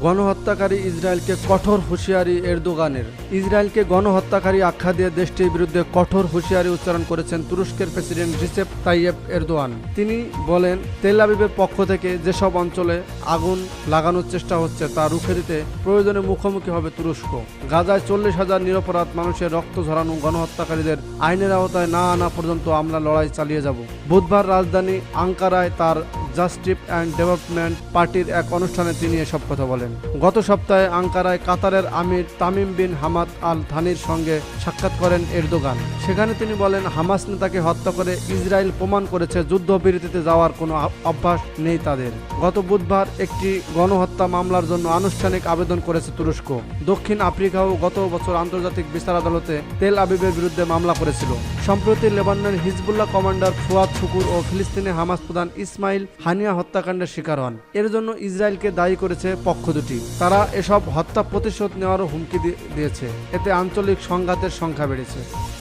গণহত্যাকারী ইসরায়েলকে কঠোর হুঁশিয়ারি এরদোগানের। ইসরায়েলকে গণহত্যাকারী আখ্যা দিয়ে দেশটির বিরুদ্ধে কঠোর হুঁশিয়ারি উচ্চারণ করেছেন তুরস্কের প্রেসিডেন্ট রিসেপ তাইয়েব এরদোয়ান। তিনি বলেন, তেল আবিবের পক্ষ থেকে যেসব অঞ্চলে আগুন লাগানোর চেষ্টা হচ্ছে, তা রুখে দিতে প্রয়োজনে মুখোমুখি হবে তুরস্ক। গাজায় চল্লিশ হাজার নিরপরাধ মানুষের রক্ত ঝরানো গণহত্যাকারীদের আইনের আওতায় না আনা পর্যন্ত আমরা লড়াই চালিয়ে যাব। বুধবার রাজধানী আঙ্কারায় তার জাস্টিস অ্যান্ড ডেভেলপমেন্ট পার্টির এক অনুষ্ঠানে তিনি এসব কথা বলেন। গত সপ্তাহে আঙ্কারায় কাতারের আমির তামিম বিন হামাদ আল থানির সঙ্গে সাক্ষাৎ করেন এরদোগান। সেখানে তিনি বলেন, হামাস নেতাকে হত্যা করে ইসরায়েল প্রমাণ করেছে যুদ্ধবিরতিতে যাওয়ার কোনো অভ্যাস নেই তাদের। গত বুধবার একটি গণহত্যা মামলার জন্য আনুষ্ঠানিক আবেদন করেছে তুরস্ক। দক্ষিণ আফ্রিকাও গত বছর আন্তর্জাতিক বিচার আদালতে তেল আবিবের বিরুদ্ধে মামলা করেছিল। সম্প্রতি লেবাননের হিজবুল্লাহ কমান্ডার ফুয়াদ শুকুর ও ফিলিস্তিনে হামাস প্রধান ইসমাইল হানিয়া হত্যাকাণ্ডের শিকার হন। এর জন্য ইসরায়েলকে দায়ী করেছে পক্ষ দুটি। তারা এসব হত্যা প্রতিশোধ নেওয়ারও হুমকি দিয়েছে। এতে আঞ্চলিক সংঘাতের সংখ্যা বেড়েছে।